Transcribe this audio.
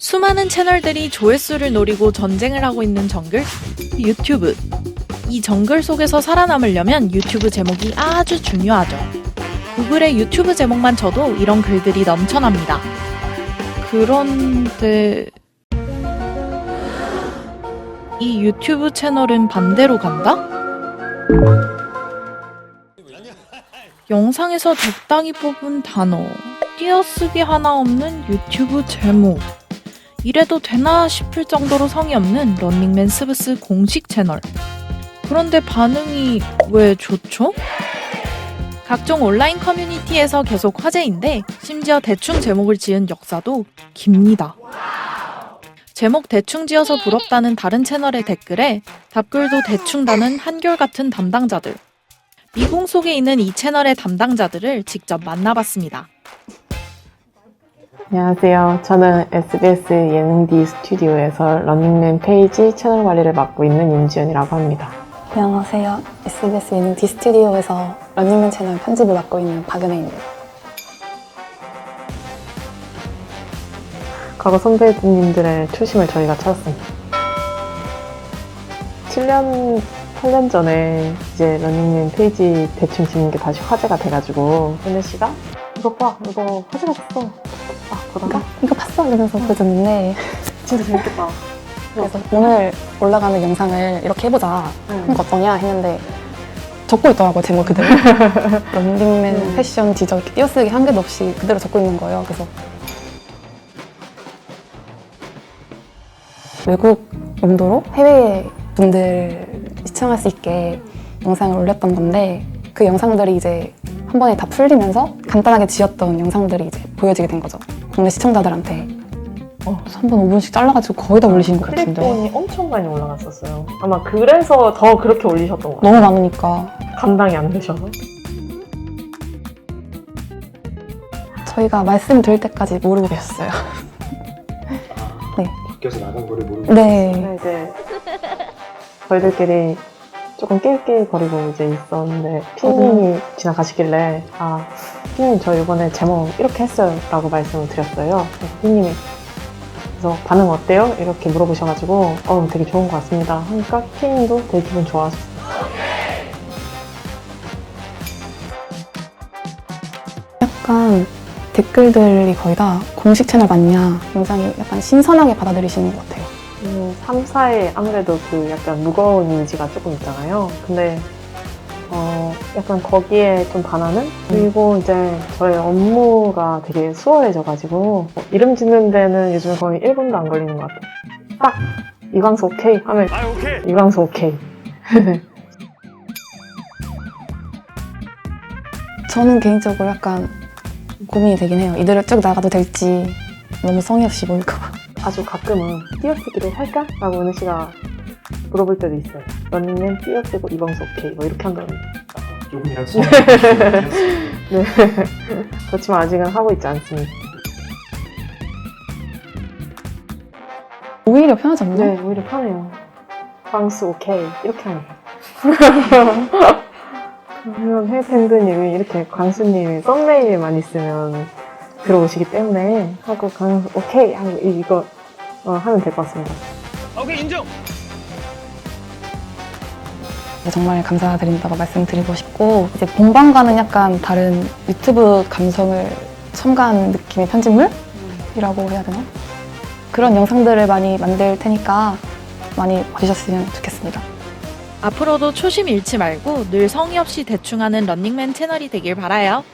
수많은 채널들이 조회수를 노리고 전쟁을 하고 있는 정글 유튜브. 이 정글 속에서 살아남으려면 유튜브 제목이 아주 중요하죠. 구글의 유튜브 제목만 쳐도 이런 글들이 넘쳐납니다. 그런데 이 유튜브 채널은 반대로 간다? 영상에서 적당히 뽑은 단어, 띄어쓰기 하나 없는 유튜브 제목. 이래도 되나 싶을 정도로 성의 없는 런닝맨 스브스 공식 채널. 그런데 반응이 왜 좋죠? 각종 온라인 커뮤니티에서 계속 화제인데 심지어 대충 제목을 지은 역사도 깁니다. 제목 대충 지어서 부럽다는 다른 채널의 댓글에 답글도 대충 다는 한결같은 담당자들. 미궁 속에 있는 이 채널의 담당자들을 직접 만나봤습니다. 안녕하세요. 저는 SBS 예능디 스튜디오에서 런닝맨 페이지 채널 관리를 맡고 있는 임지연이라고 합니다. 안녕하세요. SBS 예능 디스튜디오에서 런닝맨 채널 편집을 맡고 있는 박은혜입니다. 과거 선배님들의 초심을 저희가 찾았습니다. 7년, 8년 전에 이제 런닝맨 페이지 대충 짓는 게 다시 화제가 돼가지고 은혜 씨가 이거 봐, 이거 화제가 됐어. 아, 보다가 이거 봤어? 이러면서 보여줬는데. 진짜 재밌겠다. 그래서 오늘 올라가는 영상을 이렇게 해보자. 하는 거 어떠냐 했는데 적고 있더라고요 제목 그대로. 런닝맨 음. 패션 지적 이렇게 띄어쓰기 한 개도 없이 그대로 적고 있는 거예요. 그래서 외국 용도로 해외 분들 시청할 수 있게 영상을 올렸던 건데 그 영상들이 이제 한 번에 다 풀리면서 간단하게 지었던 영상들이 이제 보여지게 된 거죠 국내 시청자들한테 어. 3분 5분씩 잘라가지고 거의 다 올리신 것 같은데 클립본이 엄청 많이 올라갔었어요. 아마 그래서 더 그렇게 올리셨던 것 같아요. 너무 많으니까 감당이 안 되셔서. 저희가 말씀 드릴 때까지 모르고 계셨어요. 바뀌어서 나간 거를 모르고 네. 근데 이제 저희들끼리 조금 낄낄거리고 이제 있었는데 피디님이 지나가시길래 아 피디님 저 이번에 제목 이렇게 했어요 라고 말씀을 드렸어요 그래서 피디님이 그래서 반응 어때요? 이렇게 물어보셔가지고 어 되게 좋은 것 같습니다 하니까 피디님도 되게 기분 좋아하셨어요 약간 댓글들이 거의 다 공식 채널 맞냐 굉장히 약간 신선하게 받아들이시는 것 같아요. 음, 3, 4에 아무래도 그 약간 무거운 이미지가 조금 있잖아요. 근데 어, 약간 거기에 좀 반하는? 그리고 이제 저의 업무가 되게 수월해져가지고 뭐 이름 짓는 데는 요즘 거의 1분도 안 걸리는 것 같아요. 딱! 이광수 오케이 하면 아 오케이 이광수 오케이. 저는 개인적으로 약간 고민이 되긴 해요. 이대로 쭉 나가도 될지 너무 성의 없이 보일까 봐. 아주 가끔은 띄어쓰기로 할까? 라고 은혜 씨가 물어볼 때도 있어요. 런닝맨 띄어쓰고 이광수 오케이 뭐 이렇게 한다는 조금이라도 네. 그렇지만 아직은 하고 있지 않습니다. 오히려 편하지 않나요? 네, 오히려 편해요. 광수 오케이 이렇게 하면 그러면 해외 팬들님이 이렇게 광수님이 썸네일만 있으면 들어오시기 때문에 하고 광수 오케이 하고 이거 어, 하면 될 것 같습니다. 오케이 인정 네, 정말 감사드린다고 말씀드리고 싶고 이제 본방과는 약간 다른 유튜브 감성을 첨가한 느낌의 편집물이라고 해야 되나? 그런 영상들을 많이 만들 테니까 많이 봐주셨으면 좋겠습니다. 앞으로도 초심 잃지 말고 늘 성의 없이 대충하는 런닝맨 채널이 되길 바라요.